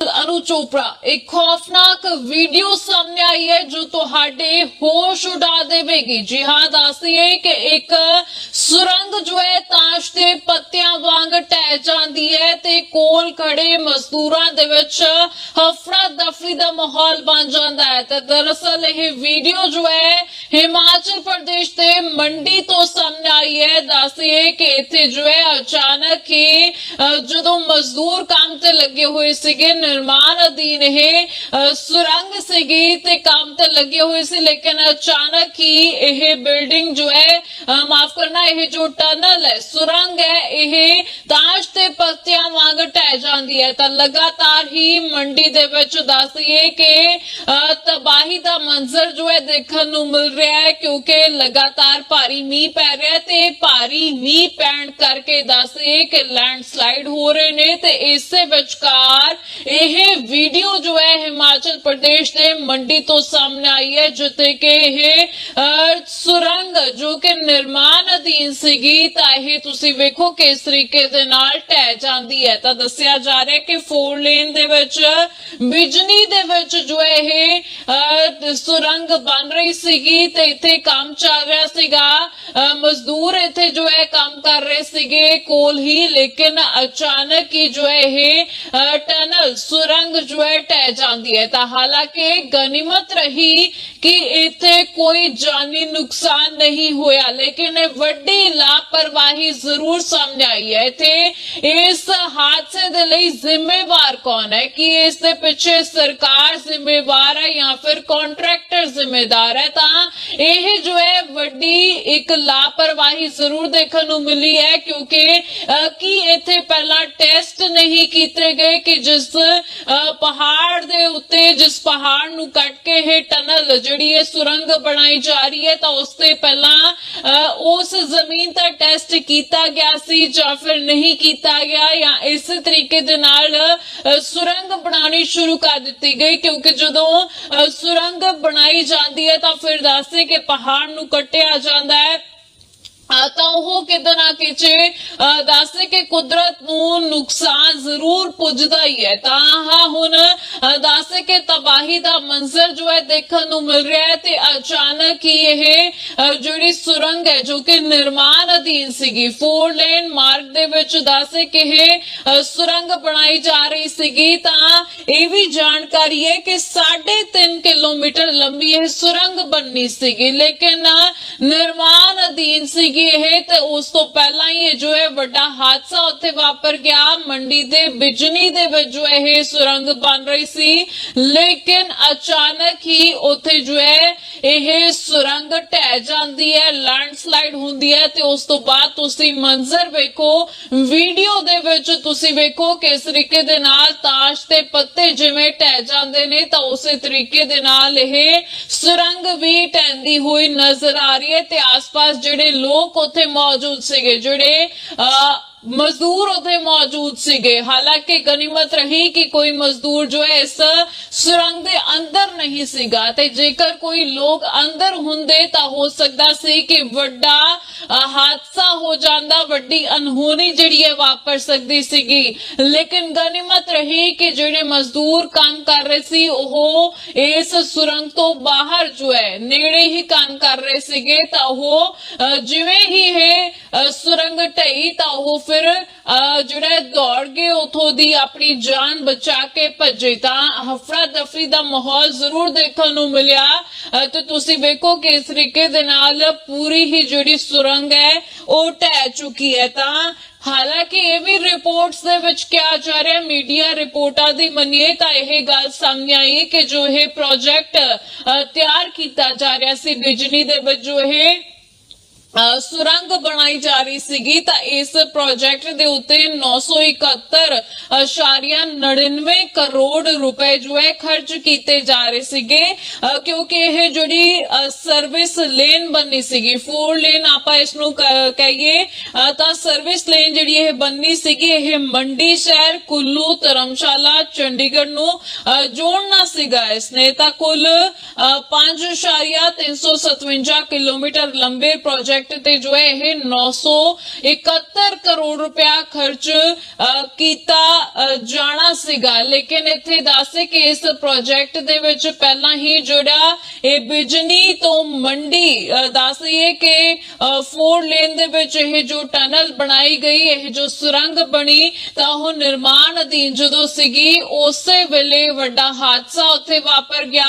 ਅਨੂ ਚੋਪੜਾ, ਇੱਕ ਖੌਫਨਾਕ ਵੀਡੀਓ ਸਾਹਮਣੇ ਆਈ ਹੈ ਜੋ ਤੁਹਾਡੇ ਹੋਸ਼ ਉਡਾ ਦੇਵੇਗੀ। ਜੀ ਹਾਂ ਦੱਸੀਏ ਕਿ ਇੱਕ ਸੁਰੰਗ ਜੋ ਹੈ, ਤਾਸ਼ ਦੇ ਪੱਤਿਆਂ ਵਾਂਗ ਟਹਿ ਜਾਂਦੀ ਹੈ ਤੇ ਕੋਲ ਖੜੇ ਮਜ਼ਦੂਰਾਂ ਦੇ ਵਿੱਚ ਹਫੜਾ ਦਫੜੀ ਦਾ ਮਾਹੌਲ ਬਣ ਜਾਂਦਾ ਹੈ। ਤੇ ਦਰਅਸਲ ਇਹ ਵੀਡੀਓ ਜੋ ਹੈ, ਹਿਮਾਚਲ ਪ੍ਰਦੇਸ਼ ਦੇ ਮੰਡੀ ਤੋਂ ਸਾਹਮਣੇ ਆਈ ਹੈ। ਦੱਸੀਏ ਕਿ ਇੱਥੇ ਜੋ ਹੈ, ਅਚਾਨਕ ਹੀ ਜਦੋਂ ਮਜ਼ਦੂਰ ਤੇ ਲੱਗੇ ਹੋਏ ਸੀਗੇ ਨਿਰਮਾਣ ਅਧੀਨ ਇਹ ਸੁਰੰਗ ਸੀਗੀ ਤੇ ਕੰਮ ਤੇ ਲੱਗੇ ਹੋਏ ਸੀ, ਲੇਕਿਨ ਅਚਾਨਕ ਹੀ ਇਹ ਬਿਲਡਿੰਗ ਜੋ ਹੈ ਮਾਫ ਕਰਨਾ, ਇਹ ਜੋ ਟਨਲ ਹੈ, ਸੁਰੰਗ ਹੈ, ਇਹ ਤਾਸ਼ ਤੇ ਪੱਤਿਆਂ ਵਾਂਗ ਟਹਿ ਜਾਂਦੀ ਹੈ। ਤਾਂ ਲਗਾਤਾਰ ਹੀ ਮੰਡੀ ਦੇ ਵਿੱਚ ਦੱਸੀਏ ਕਿ ਤਬਾਹੀ ਦਾ ਮੰਜ਼ਰ ਜੋ ਹੈ ਦੇਖਣ ਨੂੰ ਮਿਲ ਰਿਹਾ ਹੈ, ਕਿਉਂਕਿ ਲਗਾਤਾਰ ਭਾਰੀ ਮੀਂਹ ਪੈ ਰਿਹਾ ਤੇ ਭਾਰੀ ਮੀਂਹ ਪੈਣ ਕਰਕੇ ਦੱਸੀਏ ਕਿ ਲੈਂਡਸਲਾਈਡ ਹੋ ਰਹੇ ਨੇ ਤੇ ਇਸੇ ਵਿਚਕਾਰ ਇਹ ਵੀਡੀਓ ਜੋ ਹੈ ਹਿਮਾਚਲ ਪ੍ਰਦੇਸ਼ ਦੇ ਮੰਡੀ ਤੋਂ ਸਾਹਮਣੇ ਆਈ ਹੈ, ਜਿੱਥੇ ਕਿ ਇਹ ਸੁਰੰਗ ਜੋ ਕਿ ਨਿਰਮਾਣ ਅਧੀਨ ਸੀਗੀ, ਤਾਂ ਇਹ ਤੁਸੀਂ ਵੇਖੋ ਕਿਸ ਤਰੀਕੇ ਦੇ ਨਾਲ ਟਹਿ ਜਾਂਦੀ ਹੈ। ਤਾਂ ਦੱਸਿਆ ਜਾ ਰਿਹਾ ਕਿ 4 ਲੇਨ ਦੇ ਵਿੱਚ, ਬਿਜਲੀ ਦੇ ਵਿੱਚ ਜੋ ਇਹ ਸੁਰੰਗ ਬਣ ਰਹੀ ਸੀਗੀ ਤੇ ਇੱਥੇ ਕੰਮ ਚੱਲ ਰਿਹਾ ਸੀਗਾ। ਮਜ਼ਦੂਰ ਇੱਥੇ ਜੋ ਹੈ ਕੰਮ ਕਰ ਰਹੇ ਸੀਗੇ ਕੋਲ ਹੀ, ਲੇਕਿਨ ਅਚਾਨਕ ਹੀ ਜੋ ਹੈ ਇਹ ਟਨਲ ਸੁਰੰਗ ਜੋ ਹੈ ਟਹਿ ਜਾਂਦੀ ਹੈ ਤਾਂ ਹਾਲਾਂਕਿ ਗਨੀਮਤ ਰਹੀ ਕਿ ਇੱਥੇ ਕੋਈ ਜਾਨੀ ਨੁਕਸਾਨ ਨਹੀਂ ਹੋਇਆ ਲੇਕਿਨ ਇਹ ਵੱਡੀ ਲਾਪਰਵਾਹੀ ਜ਼ਰੂਰ ਸਾਹਮਣੇ ਆਈ ਹੈ ਇੱਥੇ ਇਸ ਹਾਦਸੇ ਦੇ ਲਈ ਜ਼ਿੰਮੇਵਾਰ ਕੌਣ ਹੈ ਕਿ ਇਸ ਦੇ ਪਿੱਛੇ ਸਰਕਾਰ ਜ਼ਿੰਮੇਵਾਰ ਹੈ ਜਾਂ ਫਿਰ ਕੰਟਰੈਕਟਰ ਜ਼ਿੰਮੇਦਾਰ ਹੈ ਤਾਂ ਇਹ ਜੋ ਹੈ ਵੱਡੀ ਇੱਕ ਲਾਪਰਵਾਹੀ ਜ਼ਰੂਰ ਦੇਖਣ ਨੂੰ ਮਿਲੀ ਹੈ ਕਿਉਂਕਿ ਅ, ਕੀ ਇੱਥੇ ਪਹਿਲਾਂ ਟੈਸਟ ਨਹੀਂ ਕੀਤੇ ਗਏ ਕਿ ਜਿਸ ਅ, ਪਹਾੜ ਦੇ ਉੱਤੇ ਜਿਸ ਪਹਾੜ ਨੂੰ ਕੱਟ ਕੇ ਇਹ ਟਨਲ ਜਿਹੜੀ ਇਹ ਸੁਰੰਗ ਬਣਾਈ ਜਾ ਰਹੀ ਹੈ ਤਾਂ ਉਸ ਤੇ ਪਹਿਲਾਂ ਉਸ ਜ਼ਮੀਨ ਦਾ ਟੈਸਟ ਕੀਤਾ ਗਿਆ ਸੀ ਜਾਂ ਫਿਰ ਨਹੀਂ ਕੀਤਾ ਗਿਆ ਜਾਂ ਇਸ ਤਰੀਕੇ ਦੇ ਨਾਲ ਸੁਰੰਗ ਬਣਾਉਣੀ ਸ਼ੁਰੂ ਕਰ ਦਿੱਤੀ ਗਈ ਕਿਉਂਕਿ ਜਦੋਂ ਸੁਰੰਗ ਬਣਾਈ ਜਾਂਦੀ ਹੈ ਤਾਂ ਫਿਰ ਦੱਸਦੇ ਕਿ ਪਹਾੜ ਨੂੰ ਕੱਟਿਆ ਜਾਂਦਾ ਹੈ। ਤਾਂ ਉਹ ਕਿਤੇ ਨਾ ਕਿਤੇ ਦੱਸਦੇ ਕਿ ਕੁਦਰਤ ਨੂੰ ਨੁਕਸਾਨ ਜ਼ਰੂਰ ਪੁੱਜਦਾ ਹੀ ਹੈ। ਤਾਂ ਹਾਂ ਹੁਣ ਦੱਸਦੇ ਕਿ ਤਬਾਹੀ ਦਾ ਮੰਜ਼ਰ ਜੋ ਹੈ ਦੇਖਣ ਨੂੰ ਮਿਲ ਰਿਹਾ ਹੈ ਤੇ ਅਚਾਨਕ ਹੀ ਇਹ ਅ, ਜਿਹੜੀ ਸੁਰੰਗ ਹੈ ਜੋ ਕਿ ਨਿਰਮਾਣ ਅਧੀਨ ਸੀਗੀ 4 ਲੇਨ ਮਾਰਗ ਦੇ ਵਿੱਚ ਦੱਸਦੇ ਕਿ ਇਹ ਸੁਰੰਗ ਬਣਾਈ ਜਾ ਰਹੀ ਸੀਗੀ। ਤਾਂ ਇਹ ਵੀ ਜਾਣਕਾਰੀ ਹੈ ਕਿ 3.5 ਕਿਲੋਮੀਟਰ ਲੰਬੀ ਇਹ ਸੁਰੰਗ ਬਣਨੀ ਸੀਗੀ ਲੇਕਿਨ ਨਿਰਮਾਣ ਅਧੀਨ ਸੀ ਸੀਗੀ ਇਹ, ਤੇ ਉਸ ਤੋਂ ਪਹਿਲਾਂ ਹੀ ਇਹ ਜੋ ਹੈ ਵੱਡਾ ਹਾਦਸਾ ਉੱਥੇ ਵਾਪਰ ਗਿਆ। ਮੰਡੀ ਦੇ ਬਿਜਨੀ ਦੇ ਵਿੱਚ ਜੋ ਇਹ ਸੁਰੰਗ ਬਣ ਰਹੀ ਸੀ। ਲੇਕਿਨ ਅਚਾਨਕ ਹੀ ਉੱਥੇ ਜੋ ਹੈ, ਇਹ ਸੁਰੰਗ ਢਹਿ ਜਾਂਦੀ ਹੈ ਲੈਂਡਸਲਾਈਡ ਹੁੰਦੀ ਹੈ, ਤੇ ਉਸ ਤੋਂ ਬਾਅਦ ਤੁਸੀਂ ਮੰਜ਼ਰ ਵੇਖੋ, ਵੀਡੀਓ ਦੇ ਵਿੱਚ ਤੁਸੀਂ ਵੇਖੋ ਕਿਸ ਤਰੀਕੇ ਦੇ ਨਾਲ ਤਾਸ਼ ਤੇ ਪੱਤੇ ਜਿਵੇਂ ਢਹਿ ਜਾਂਦੇ ਨੇ, ਤਾਂ ਉਸੇ ਤਰੀਕੇ ਦੇ ਨਾਲ ਇਹ ਸੁਰੰਗ ਵੀ ਢਹਿੰਦੀ ਹੋਈ ਨਜ਼ਰ ਆ ਰਹੀ ਹੈ, ਤੇ ਆਸ-ਪਾਸ ਜਿਹੜੇ ਲੋਕ ਉੱਥੇ ਮੌਜੂਦ ਸੀਗੇ ਜਿਹੜੇ ਅਹ ਮਜ਼ਦੂਰ ਉੱਥੇ ਮੌਜੂਦ ਸੀਗੇ ਹਾਲਾਂਕਿ ਗਨੀਮਤ ਰਹੀ ਕਿ ਕੋਈ ਮਜ਼ਦੂਰ ਜੋ ਹੈ ਇਸ ਸੁਰੰਗ ਦੇ ਅੰਦਰ ਨਹੀਂ ਸੀਗਾ ਤੇ ਜੇਕਰ ਕੋਈ ਲੋਕ ਅੰਦਰ ਹੁੰਦੇ ਤਾਂ ਹੋ ਸਕਦਾ ਸੀ ਕਿ ਵੱਡਾ ਹਾਦਸਾ ਹੋ ਜਾਂਦਾ ਵੱਡੀ ਅਨਹੋਣੀ ਜਿਹੜੀ ਹੈ ਵਾਪਰ ਸਕਦੀ ਸੀਗੀ ਲੇਕਿਨ ਗਨੀਮਤ ਰਹੀ ਕਿ ਜਿਹੜੇ ਮਜ਼ਦੂਰ ਕੰਮ ਕਰ ਰਹੇ ਸੀ ਉਹ ਇਸ ਸੁਰੰਗ ਤੋਂ ਬਾਹਰ ਜੋ ਹੈ ਨੇੜੇ ਹੀ ਕੰਮ ਕਰ ਰਹੇ ਸੀਗੇ ਤਾਂ ਉਹ ਜਿਵੇਂ ਹੀ ਇਹ ਸੁਰੰਗ ਢਈ ਤਾਂ ਉਹ ਫਿਰ ਅ, ਜਿਹੜਾ ਦੌੜ ਕੇ ਉਥੋਂ ਦੀ ਆਪਣੀ ਜਾਨ ਬਚਾ ਕੇ ਭੱਜੇ ਤਾਂ ਹਫੜਾ ਦਫੜੀ ਦਾ ਮਾਹੌਲ ਜ਼ਰੂਰ ਦੇਖਣ ਨੂੰ ਮਿਲਿਆ। ਤੇ ਤੁਸੀਂ ਵੇਖੋ ਕਿ ਇਸ ਤਰੀਕੇ ਦੇ ਨਾਲ ਪੂਰੀ ਹੀ ਜਿਹੜੀ ਸੁਰੰਗ ਹੈ ਉਹ ਢਹਿ ਚੁੱਕੀ ਹੈ ਤਾਂ। ਹਾਲਾਂਕਿ ਇਹ ਵੀ ਰਿਪੋਰਟਸ ਦੇ ਵਿੱਚ ਕਿਹਾ ਜਾ ਰਿਹਾ ਮੀਡੀਆ ਰਿਪੋਰਟਾਂ ਦੀ ਮੰਨੀਏ ਤਾਂ ਇਹ ਗੱਲ ਸਾਹਮਣੇ ਆਈ ਕਿ ਜੋ ਇਹ ਪ੍ਰੋਜੈਕਟ ਤਿਆਰ ਕੀਤਾ ਜਾ ਰਿਹਾ ਸੀ ਬਿਜਲੀ ਦੇ ਵਿੱਚ ਜੋ ਇਹ ਸੁਰੰਗ ਬਣਾਈ ਜਾ ਰਹੀ ਸੀਗੀ ਤਾਂ ਇਸ ਪ੍ਰੋਜੈਕਟ ਦੇ ਉੱਤੇ 971.99 ਕਰੋੜ ਰੁਪਏ ਜੋ ਹੈ ਖਰਚ ਕੀਤੇ ਜਾ ਰਹੇ ਸੀਗੇ। ਅ, ਕਿਉਂਕਿ ਇਹ ਜਿਹੜੀ ਸਰਵਿਸ ਲੇਨ ਬਣਨੀ ਸੀਗੀ 4 ਲੇਨ ਆਪਾਂ ਇਸ ਨੂੰ ਕ- ਕਹੀਏ ਅ, ਤਾਂ ਸਰਵਿਸ ਲੇਨ ਜਿਹੜੀ ਇਹ ਬਣਨੀ ਸੀਗੀ ਇਹ ਮੰਡੀ ਸ਼ਹਿਰ ਕੁੱਲੂ ਧਰਮਸ਼ਾਲਾ ਚੰਡੀਗੜ੍ਹ ਨੂੰ ਅ, ਜੋੜਨਾ ਸੀਗਾ ਇਸਨੇ। ਤਾਂ ਕੁੱਲ ਅ, 5.357 ਕਿਲੋਮੀਟਰ ਲੰਬੇ ਪ੍ਰੋਜੈਕਟ ਪ੍ਰੋਜੈਕਟ ਤੇ ਜੋ ਹੈ ਇਹ 971 ਕਰੋੜ ਰੁਪਇਆ ਖਰਚ ਕੀਤਾ ਜਾਣਾ ਸੀਗਾ। ਲੇਕਿਨ ਇੱਥੇ ਦੱਸੇ ਕਿ ਇਸ ਪ੍ਰੋਜੈਕਟ ਦੇ ਵਿੱਚ ਪਹਿਲਾਂ ਹੀ ਜਿਹੜਾ ਇਹ ਬਿਜਲੀ ਤੋਂ ਮੰਡੀ ਅ, ਦੱਸੀਏ ਕਿ ਫੋਰ ਲੇਨ ਦੇ ਵਿੱਚ ਇਹ ਜੋ ਟਨਲ ਬਣਾਈ ਗਈ ਇਹ ਜੋ ਸੁਰੰਗ ਬਣੀ ਤਾਂ ਉਹ ਨਿਰਮਾਣ ਅਧੀਨ ਜਦੋਂ ਸੀਗੀ ਉਸੇ ਵੇਲੇ ਵੱਡਾ ਹਾਦਸਾ ਉੱਥੇ ਵਾਪਰ ਗਿਆ।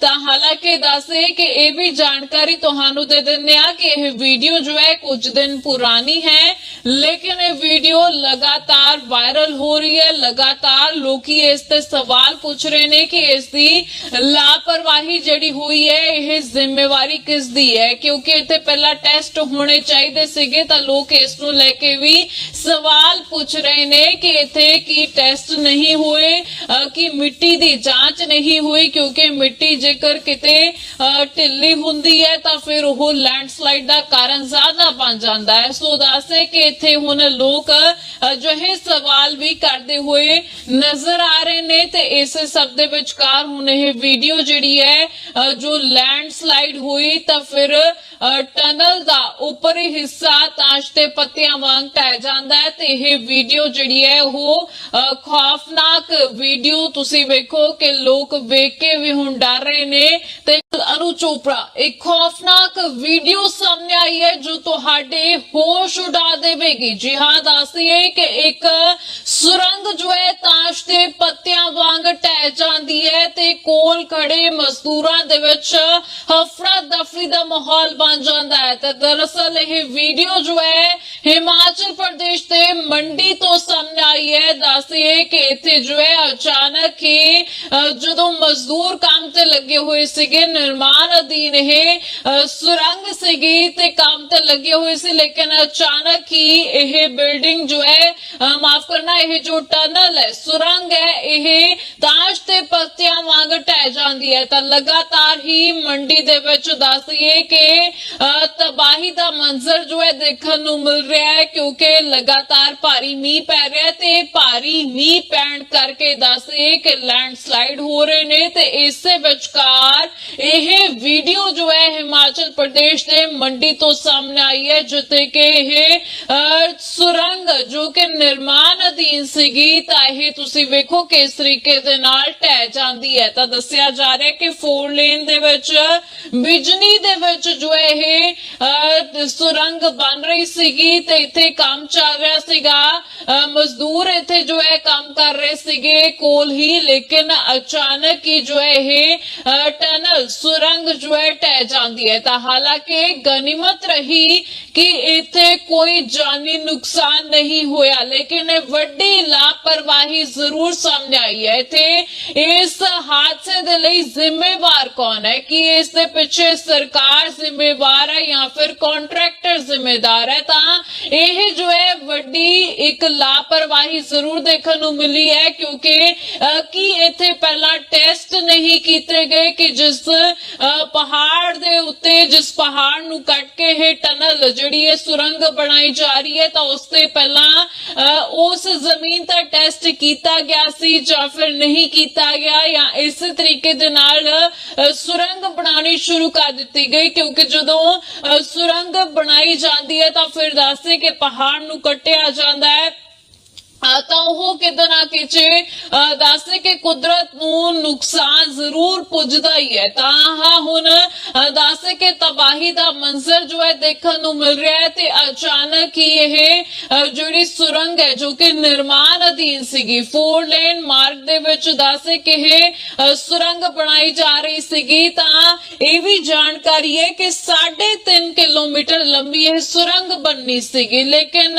ਤਾਂ ਹਾਲਾਂਕਿ ਦੱਸੇ ਕਿ ਇਹ ਵੀ ਜਾਣਕਾਰੀ ਤੁਹਾਨੂੰ ਦੇ ਦਿੰਦੇ ਆ ਕਿ ਇਹ ਵੀਡੀਓ ਜੋ ਹੈ ਕੁਝ ਦਿਨ ਪੁਰਾਣੀ ਹੈ ਲੇਕਿਨ ਇਹ ਵੀਡੀਓ ਲਗਾਤਾਰ ਵਾਇਰਲ ਹੋ ਰਹੀ ਹੈ ਲਗਾਤਾਰ ਲੋਕੀ ਇਸ ਤੇ ਸਵਾਲ ਪੁੱਛ ਰਹੇ ਨੇ ਕਿ ਇਸ ਦੀ ਲਾਪਰਵਾਹੀ ਜਿਹੜੀ ਹੋਈ ਹੈ ਇਹ ਜ਼ਿੰਮੇਵਾਰੀ ਕਿਸ ਦੀ ਹੈ ਕਿਉਂਕਿ ਇੱਥੇ ਪਹਿਲਾਂ ਟੈਸਟ ਹੋਣੇ ਚਾਹੀਦੇ ਸੀਗੇ ਤਾਂ ਲੋਕ ਇਸ ਨੂੰ ਲੈ ਕੇ ਵੀ ਸਵਾਲ ਪੁੱਛ ਰਹੇ ਨੇ ਕਿ ਇੱਥੇ ਕੀ ਟੈਸਟ ਨਹੀਂ ਹੋਏ ਅਹ, ਕਿ ਮਿੱਟੀ ਦੀ ਜਾਂਚ ਨਹੀਂ ਹੋਈ ਕਿਉਂਕਿ ਮਿੱਟੀ ਜੇਕਰ ਕਿਤੇ ਅਹ, ਢਿੱਲੀ ਹੁੰਦੀ ਹੈ ਤਾਂ ਫਿਰ ਉਹ ਲੈਂਡਸਲਾਈਡ ਦਾ ਕਾਰਨ ਜ਼ਿਆਦਾ ਬਣ ਜਾਂਦਾ ਹੈ। ਸੋ ਦੱਸਦੇ ਕਿ ਇੱਥੇ ਹੁਣ ਲੋਕ ਅਜਿਹੇ ਸਵਾਲ ਵੀ ਕਰਦੇ ਹੋਏ ਨਜ਼ਰ ਆ ਰਹੇ ਨੇ ਤੇ ਇਸ ਸਭ ਦੇ ਵਿਚਕਾਰ ਹੁਣ ਇਹ ਵੀਡੀਓ ਜਿਹੜੀ ਹੈ ਅਹ, ਜੋ ਲੈਂਡਸਲਾਈਡ ਹੋਈ ਤਾਂ ਫਿਰ ਟਨਲ ਦਾ ਉੱਪਰੀ ਹਿੱਸਾ ਤਾਸ਼ ਤੇ ਪੱਤਿਆਂ ਵਾਂਗ ਟਹਿ ਜਾਂਦਾ ਹੈ ਤੇ ਇਹ ਵੀਡੀਓ ਜਿਹੜੀ ਹੈ ਉਹ ਖੌਫਨਾਕ ਵੀਡੀਓ ਤੁਸੀਂ ਵੇਖੋ ਕਿ ਲੋਕ ਵੇਖ ਕੇ ਵੀ ਹੁਣ ਡਰ ਰਹੇ ਨੇ ਤੇ ਅਨੂ ਚੋਪੜਾ ਇੱਕ ਖੌਫਨਾਕ ਵੀਡੀਓ ਸਾਹਮਣੇ ਆਈ ਹੈ ਜੋ ਤੁਹਾਡੇ ਹੋਸ਼ ਉਡਾ ਦੇਵੇਗੀ। ਜੀ ਹਾਂ ਦੱਸੀਏ ਕਿ ਇੱਕ ਸੁਰੰਗ ਜੋ ਹੈ ਤਾਸ਼ ਦੇ ਪੱਤਿਆਂ ਵਾਂਗ ਟਹਿ ਜਾਂਦੀ ਹੈ ਤੇ ਕੋਲ ਖੜੇ ਮਜ਼ਦੂਰਾਂ ਦੇ ਵਿੱਚ ਹਫੜਾ ਦਫੜੀ ਦਾ ਮਾਹੌਲ ਬਣ ਜਾਂਦਾ ਹੈ। ਤੇ ਦਰਅਸਲ ਇਹ ਵੀਡੀਓ ਜੋ ਹੈ ਹਿਮਾਚਲ ਪ੍ਰਦੇਸ਼ ਦੇ ਮੰਡੀ ਤੋਂ ਸਾਹਮਣੇ ਆਈ ਹੈ। ਦੱਸੀਏ ਕਿ ਇੱਥੇ ਜੋ ਹੈ ਅਚਾਨਕ ਹੀ ਜਦੋਂ ਮਜ਼ਦੂਰ ਕੰਮ ਤੇ ਲੱਗੇ ਹੋਏ ਸੀਗੇ, ਨਿਰਮਾਣ ਅਧੀਨ ਇਹ ਸੁਰੰਗ ਸੀਗੀ ਤੇ ਕੰਮ ਤੇ ਲੱਗੇ ਹੋਏ ਸੀ, ਲੇਕਿਨ ਅਚਾਨਕ ਹੀ ਇਹ ਬਿਲਡਿੰਗ ਜੋ ਹੈ ਮਾਫ ਕਰਨਾ, ਇਹ ਜੋ ਟਨਲ ਹੈ, ਸੁਰੰਗ ਹੈ, ਇਹ ਤਾਸ਼ ਤੇ ਪੱਤਿਆਂ ਵਾਂਗ ਟਹਿ ਜਾਂਦੀ ਹੈ। ਤਾਂ ਲਗਾਤਾਰ ਹੀ ਮੰਡੀ ਦੇ ਵਿੱਚ ਦੱਸੀਏ ਕਿ ਤਬਾਹੀ ਦਾ ਮੰਜ਼ਰ ਜੋ ਹੈ ਦੇਖਣ ਨੂੰ ਮਿਲ ਰਿਹਾ ਹੈ, ਕਿਉਂਕਿ ਲਗਾਤਾਰ ਭਾਰੀ ਮੀਂਹ ਪੈ ਰਿਹਾ ਤੇ ਭਾਰੀ ਮੀਂਹ ਪੈਣ ਕਰਕੇ ਦੱਸੀਏ ਕਿ ਲੈਂਡਸਲਾਈਡ ਹੋ ਰਹੇ ਨੇ ਤੇ ਇਸੇ ਵਿਚਕਾਰ ਇਹ ਵੀਡੀਓ ਜੋ ਹੈ ਹਿਮਾਚਲ ਪ੍ਰਦੇਸ਼ ਦੇ ਮੰਡੀ ਤੋਂ ਸਾਹਮਣੇ ਆਈ ਹੈ, ਜਿੱਥੇ ਕਿ ਇਹ ਸੁਰੰਗ ਜੋ ਕਿ ਨਿਰਮਾਣ ਅਧੀਨ ਸੀਗੀ, ਤਾਂ ਇਹ ਤੁਸੀਂ ਵੇਖੋ ਕਿ ਤਰੀਕੇ ਦੇ ਨਾਲ ਟਹਿ ਜਾਂਦੀ ਹੈ। ਤਾਂ ਦੱਸਿਆ ਜਾ ਰਿਹਾ ਕਿ ਫੋਰ ਲੇਨ ਦੇ ਵਿੱਚ, ਬਿਜਲੀ ਦੇ ਵਿੱਚ ਜੋ ਇਹ ਸੁਰੰਗ ਬਣ ਰਹੀ ਸੀਗੀ ਤੇ ਇੱਥੇ ਕੰਮ ਚੱਲ ਰਿਹਾ ਸੀਗਾ। ਮਜ਼ਦੂਰ ਇੱਥੇ ਜੋ ਹੈ ਕੰਮ ਕਰ ਰਹੇ ਸੀਗੇ ਕੋਲ ਹੀ, ਲੇਕਿਨ ਅਚਾਨਕ ਹੀ ਜੋ ਹੈ ਇਹ ਅ, ਟਨਲ ਸੁਰੰਗ ਜੋ ਹੈ ਟਹਿ ਜਾਂਦੀ ਹੈ ਤਾਂ ਹਾਲਾਂਕਿ ਗਨੀਮਤ ਰਹੀ ਕਿ ਇੱਥੇ ਕੋਈ ਜਾਨੀ ਨੁਕਸਾਨ ਨਹੀਂ ਹੋਇਆ ਲੇਕਿਨ ਇਹ ਵੱਡੀ ਲਾਪਰਵਾਹੀ ਜ਼ਰੂਰ ਸਾਹਮਣੇ ਆਈ ਹੈ ਇੱਥੇ ਇਸ ਹਾਦਸੇ ਦੇ ਲਈ ਜ਼ਿੰਮੇਵਾਰ ਕੌਣ ਹੈ ਕਿ ਇਸ ਦੇ ਪਿੱਛੇ ਸਰਕਾਰ ਜ਼ਿੰਮੇਵਾਰ ਹੈ ਜਾਂ ਫਿਰ ਕੰਟਰੈਕਟਰ ਜ਼ਿੰਮੇਦਾਰ ਹੈ ਤਾਂ ਇਹ ਜੋ ਹੈ ਵੱਡੀ ਇੱਕ ਲਾਪਰਵਾਹੀ ਜ਼ਰੂਰ ਦੇਖਣ ਨੂੰ ਮਿਲੀ ਪਹਿਲਾਂ ਟੈਸਟ ਨਹੀਂ ਕੀਤੇ ਗਏ ਕਿ ਜਿਸ ਪਹਾੜ ਦੇ ਉੱਤੇ, ਜਿਸ ਪਹਾੜ ਨੂੰ ਕੱਟ ਕੇ ਇਹ ਟਨਲ ਜਿਹੜੀ ਇਹ ਸੁਰੰਗ ਬਣਾਈ ਜਾ ਰਹੀ ਹੈ, ਤਾਂ ਉਸ ਤੇ ਪਹਿਲਾਂ ਉਸ ਜ਼ਮੀਨ ਦਾ ਟੈਸਟ ਕੀਤਾ ਗਿਆ ਸੀ ਜਾਂ ਫਿਰ ਨਹੀਂ ਕੀਤਾ ਗਿਆ ਜਾਂ ਇਸ ਤਰੀਕੇ ਦੇ ਨਾਲ ਸੁਰੰਗ ਬਣਾਉਣੀ ਸ਼ੁਰੂ ਕਰ ਦਿੱਤੀ ਗਈ ਕਿਉਂਕਿ ਜਦੋਂ ਸੁਰੰਗ ਬਣਾਈ ਜਾਂਦੀ ਹੈ ਤਾਂ ਫਿਰ ਦੱਸਦੇ ਕਿ ਪਹਾੜ ਨੂੰ ਕੱਟਿਆ ਜਾਂਦਾ ਹੈ ਅਹ ਤਾਂ ਉਹ ਕਿਤੇ ਨਾ ਕਿਤੇ ਅਹ ਦੱਸਦੇ ਕਿ ਕੁਦਰਤ ਨੂੰ ਨੁਕਸਾਨ ਜ਼ਰੂਰ ਪੁੱਜਦਾ ਹੀ ਹੈ ਤਾਂ ਹਾਂ ਹੁਣ ਅਹ ਦੱਸਦੇ ਕਿ ਤਬਾਹੀ ਦਾ ਮੰਜ਼ਰ ਜੋ ਹੈ ਦੇਖਣ ਨੂੰ ਮਿਲ ਰਿਹਾ ਹੈ ਤੇ ਅਚਾਨਕ ਹੀ ਇਹ ਅਹ ਜਿਹੜੀ ਸੁਰੰਗ ਹੈ ਜੋ ਕਿ ਨਿਰਮਾਣ ਅਧੀਨ ਸੀਗੀ ਫੋਰ ਲੇਨ ਮਾਰਗ ਦੇ ਵਿੱਚ ਦੱਸਦੇ ਕਿ ਇਹ ਅਹ ਸੁਰੰਗ ਬਣਾਈ ਜਾ ਰਹੀ ਸੀਗੀ ਤਾਂ ਇਹ ਵੀ ਜਾਣਕਾਰੀ ਹੈ ਕਿ 3.5 ਕਿਲੋਮੀਟਰ ਲੰਬੀ ਇਹ ਸੁਰੰਗ ਬਣਨੀ ਸੀਗੀ ਲੇਕਿਨ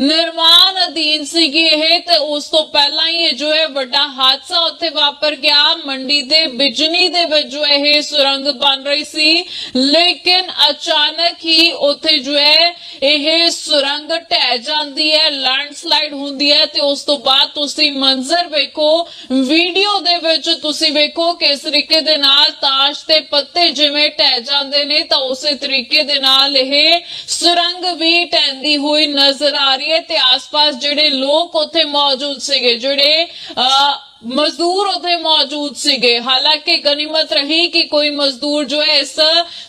ਨਿਰਮਾਣ ਅਧੀਨ ਸੀਗੀ ਇਹ ਤੇ ਉਸ ਤੋਂ ਪਹਿਲਾਂ ਹੀ ਇਹ ਜੋ ਹੈ ਵੱਡਾ ਹਾਦਸਾ ਉੱਥੇ ਵਾਪਰ ਗਿਆ। ਮੰਡੀ ਦੇ ਬਿਜਲੀ ਦੇ ਵਿੱਚ ਜੋ ਇਹ ਸੁਰੰਗ ਬਣ ਰਹੀ ਸੀ। ਲੇਕਿਨ ਅਚਾਨਕ ਹੀ ਉੱਥੇ ਜੋ ਹੈ, ਇਹ ਸੁਰੰਗ ਢਹਿ ਜਾਂਦੀ ਹੈ ਲੈਂਡਸਲਾਈਡ ਹੁੰਦੀ ਹੈ ਤੇ ਉਸ ਤੋਂ ਬਾਅਦ ਤੁਸੀਂ ਮੰਜ਼ਰ ਵੇਖੋ, ਵੀਡੀਓ ਦੇ ਵਿੱਚ ਤੁਸੀਂ ਵੇਖੋ ਕਿਸ ਤਰੀਕੇ ਦੇ ਨਾਲ ਤਾਸ਼ ਤੇ ਪੱਤੇ ਜਿਵੇਂ ਢਹਿ ਜਾਂਦੇ ਨੇ ਤਾਂ ਉਸੇ ਤਰੀਕੇ ਦੇ ਨਾਲ ਇਹ ਸੁਰੰਗ ਵੀ ਢਹਿੰਦੀ ਹੋਈ ਨਜ਼ਰ ਆ ਰਹੀ ਹੈ ਤੇ ਆਸ-ਪਾਸ ਜਿਹੜੇ ਲੋਕ ਉੱਥੇ ਮੌਜੂਦ ਸੀਗੇ, ਜਿਹੜੇ ਅਹ ਮਜ਼ਦੂਰ ਉੱਥੇ ਮੌਜੂਦ ਸੀਗੇ। ਹਾਲਾਂਕਿ ਗਨੀਮਤ ਰਹੀ ਕਿ ਕੋਈ ਮਜ਼ਦੂਰ ਜੋ ਹੈ ਇਸ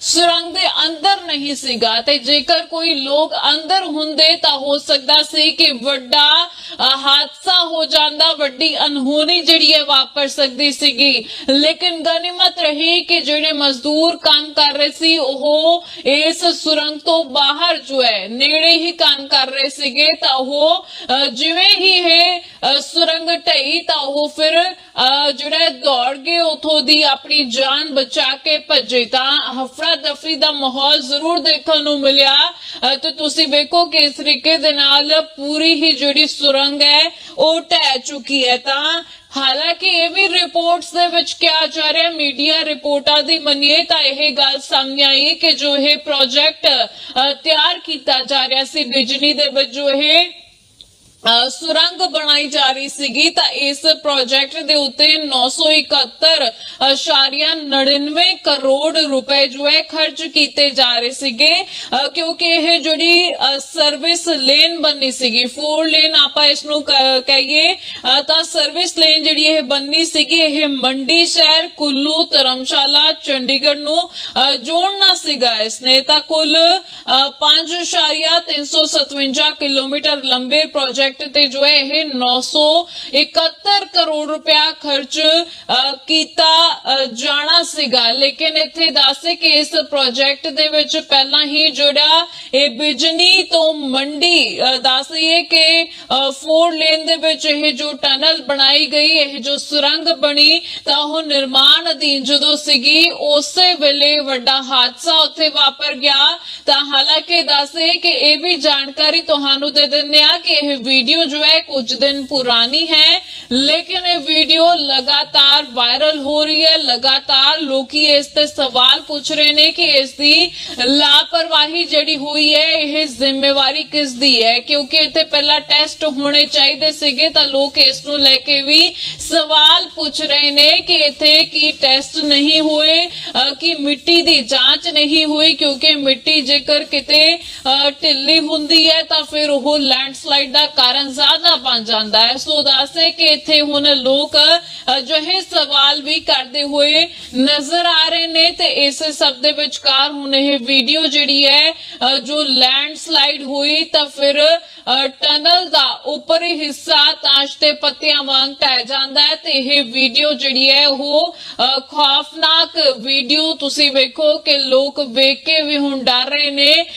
ਸੁਰੰਗ ਦੇ ਅੰਦਰ ਨਹੀਂ ਸੀਗਾ ਤੇ ਜੇਕਰ ਕੋਈ ਲੋਕ ਅੰਦਰ ਹੁੰਦੇ ਤਾਂ ਹੋ ਸਕਦਾ ਸੀ ਕਿ ਵੱਡਾ ਹਾਦਸਾ ਹੋ ਜਾਂਦਾ, ਵੱਡੀ ਅਨਹੋਣੀ ਜਿਹੜੀ ਹੈ ਵਾਪਰ ਸਕਦੀ ਸੀਗੀ। ਲੇਕਿਨ ਗਨੀਮਤ ਰਹੀ ਕਿ ਜਿਹੜੇ ਮਜ਼ਦੂਰ ਕੰਮ ਕਰ ਰਹੇ ਸੀ, ਉਹ ਇਸ ਸੁਰੰਗ ਤੋਂ ਬਾਹਰ ਜੋ ਹੈ, ਨੇੜੇ ਹੀ ਕੰਮ ਕਰ ਰਹੇ ਸੀਗੇ, ਤਾਂ ਉਹ ਜਿਵੇਂ ਹੀ ਇਹ ਸੁਰੰਗ ਢਈ ਤਾਂ ਉਹ ਫਿਰ ਜਿਹੜਾ ਦੌੜ ਗਏ, ਉਥੋਂ ਦੀ ਆਪਣੀ ਜਾਨ ਬਚਾ ਕੇ ਭੱਜੇ। ਤਾਂ ਹਫੜਾ ਦਫਰੀ ਦਾ ਮਾਹੌਲ ਜ਼ਰੂਰ ਦੇਖਣ ਨੂੰ ਮਿਲਿਆ। ਤੇ ਤੁਸੀਂ ਵੇਖੋ ਕਿ ਇਸ ਤਰੀਕੇ ਦੇ ਨਾਲ ਪੂਰੀ ਹੀ ਜਿਹੜੀ ਸੁਰੰਗ ਹੈ, ਉਹ ਢਹਿ ਚੁੱਕੀ ਹੈ ਤਾਂ। ਹਾਲਾਂਕਿ ਇਹ ਵੀ ਰਿਪੋਰਟਸ ਦੇ ਵਿੱਚ ਕਿਹਾ ਜਾ ਰਿਹਾ ਮੀਡੀਆ ਰਿਪੋਰਟਾਂ ਦੀ ਮੰਨੀਏ ਤਾਂ ਇਹ ਗੱਲ ਸਾਹਮਣੇ ਆਈ ਕਿ ਜੋ ਇਹ ਪ੍ਰੋਜੈਕਟ ਤਿਆਰ ਕੀਤਾ ਜਾ ਰਿਹਾ ਸੀ ਬਿਜਲੀ ਦੇ ਵਿੱਚ, ਜੋ ਇਹ ਸੁਰੰਗ ਬਣਾਈ ਜਾ ਰਹੀ ਸੀਗੀ ਤਾਂ ਇਸ ਪ੍ਰੋਜੈਕਟ ਦੇ ਉੱਤੇ 971.99 ਕਰੋੜ ਰੁਪਏ ਜੋ ਹੈ ਖਰਚ ਕੀਤੇ ਜਾ ਰਹੇ ਸੀਗੇ। ਅ, ਕਿਉਂਕਿ ਇਹ ਜਿਹੜੀ ਸਰਵਿਸ ਲੇਨ ਬੰਨੀ ਸੀਗੀ ਫੋਰ ਲੇਨ ਆਪਾਂ ਇਸ ਨੂੰ ਕ- ਕਹੀਏ ਅ, ਤਾਂ ਸਰਵਿਸ ਲੇਨ ਜਿਹੜੀ ਇਹ ਬੰਨੀ ਸੀਗੀ ਇਹ ਮੰਡੀ ਸ਼ਹਿਰ ਕੁੱਲੂ ਧਰਮਸ਼ਾਲਾ ਚੰਡੀਗੜ੍ਹ ਨੂੰ ਅ, ਜੋੜਨਾ ਸੀਗਾ ਇਸਨੇ। ਤਾਂ ਕੁੱਲ ਅ, 5.357 ਕਿਲੋਮੀਟਰ ਲੰਬੇ ਪ੍ਰੋਜੈਕਟ ਤੇ ਜੋ ਹੈ ਇਹ 971 ਕਰੋੜ ਰੁਪਇਆ ਖਰਚ ਕੀਤਾ ਜਾਣਾ ਸੀਗਾ। ਲੇਕਿਨ ਇੱਥੇ ਦੱਸੇ ਕਿ ਇਸ ਪ੍ਰੋਜੈਕਟ ਦੇ ਵਿੱਚ ਪਹਿਲਾਂ ਹੀ ਜਿਹੜਾ ਇਹ ਬਿਜਲੀ ਤੋਂ ਮੰਡੀ ਅ, ਦੱਸੀਏ ਕਿ ਫੋਰ ਲੇਨ ਦੇ ਵਿੱਚ ਇਹ ਜੋ ਟਨਲ ਬਣਾਈ ਗਈ ਇਹ ਜੋ ਸੁਰੰਗ ਬਣੀ ਤਾਂ ਉਹ ਨਿਰਮਾਣ ਅਧੀਨ ਜਦੋਂ ਸੀਗੀ ਉਸੇ ਵੇਲੇ ਵੱਡਾ ਹਾਦਸਾ ਉੱਥੇ ਵਾਪਰ ਗਿਆ। ਤਾਂ ਹਾਲਾਂਕਿ ਦੱਸੇ ਕਿ ਇਹ ਵੀ ਜਾਣਕਾਰੀ ਤੁਹਾਨੂੰ ਦੇ ਦਿੰਦੇ ਆ ਕਿ ਇਹ ਵੀਡੀਓ ਜੋ ਹੈ ਕੁਝ ਦਿਨ ਪੁਰਾਣੀ ਹੈ ਲੇਕਿਨ ਇਹ ਵੀਡੀਓ ਲਗਾਤਾਰ ਵਾਇਰਲ ਹੋ ਰਹੀ ਹੈ ਲਗਾਤਾਰ ਲੋਕੀ ਇਸ ਤੇ ਸਵਾਲ ਪੁੱਛ ਰਹੇ ਨੇ ਕਿ ਇਸ ਦੀ ਲਾਪਰਵਾਹੀ ਜਿਹੜੀ ਹੋਈ ਹੈ ਇਹ ਜ਼ਿੰਮੇਵਾਰੀ ਕਿਸ ਦੀ ਹੈ ਕਿਉਂਕਿ ਇੱਥੇ ਪਹਿਲਾਂ ਟੈਸਟ ਹੋਣੇ ਚਾਹੀਦੇ ਸੀਗੇ ਤਾਂ ਲੋਕ ਇਸ ਨੂੰ ਲੈ ਕੇ ਵੀ ਸਵਾਲ ਪੁੱਛ ਰਹੇ ਨੇ ਕਿ ਇੱਥੇ ਕੀ ਟੈਸਟ ਨਹੀਂ ਹੋਏ ਅ, ਕਿ ਮਿੱਟੀ ਦੀ ਜਾਂਚ ਨਹੀਂ ਹੋਈ ਕਿਉਂਕਿ ਮਿੱਟੀ ਜੇਕਰ ਕਿਤੇ ਅ, ਢਿੱਲੀ ਹੁੰਦੀ ਹੈ ਤਾਂ ਫਿਰ ਉਹ ਲੈਂਡਸਲਾਈਡ ਦਾ ਕਾਰਨ ਜ਼ਿਆਦਾ ਬਣ ਜਾਂਦਾ ਹੈ। ਸੋ ਦੱਸੇ ਕਿ ਇੱਥੇ ਹੁਣ ਲੋਕ ਅਜਿਹੇ ਸਵਾਲ ਵੀ ਕਰਦੇ ਹੋਏ ਨਜ਼ਰ ਆ ਰਹੇ ਨੇ ਤੇ ਇਸ ਸਭ ਦੇ ਵਿਚਕਾਰ ਹੁਣ ਇਹ ਵੀਡੀਓ ਜਿਹੜੀ ਹੈ ਜੋ ਲੈਂਡਸਲਾਈਡ ਹੋਈ ਤਾਂ ਫਿਰ ਟਨਲ ਦਾ ਉੱਪਰੀ ਹਿੱਸਾ ਤਾਸ਼ ਤੇ ਪੱਤਿਆਂ ਵਾਂਗ ਟਹਿ ਜਾਂਦਾ ਹੈ ਤੇ ਇਹ ਵੀਡੀਓ ਜਿਹੜੀ ਹੈ ਉਹ ਅ, ਖੌਫਨਾਕ ਵੀਡੀਓ ਤੁਸੀਂ ਵੇਖੋ ਕਿ ਲੋਕ ਵੇਖ ਕੇ ਵੀ ਹੁਣ ਡਰ ਰਹੇ ਨੇ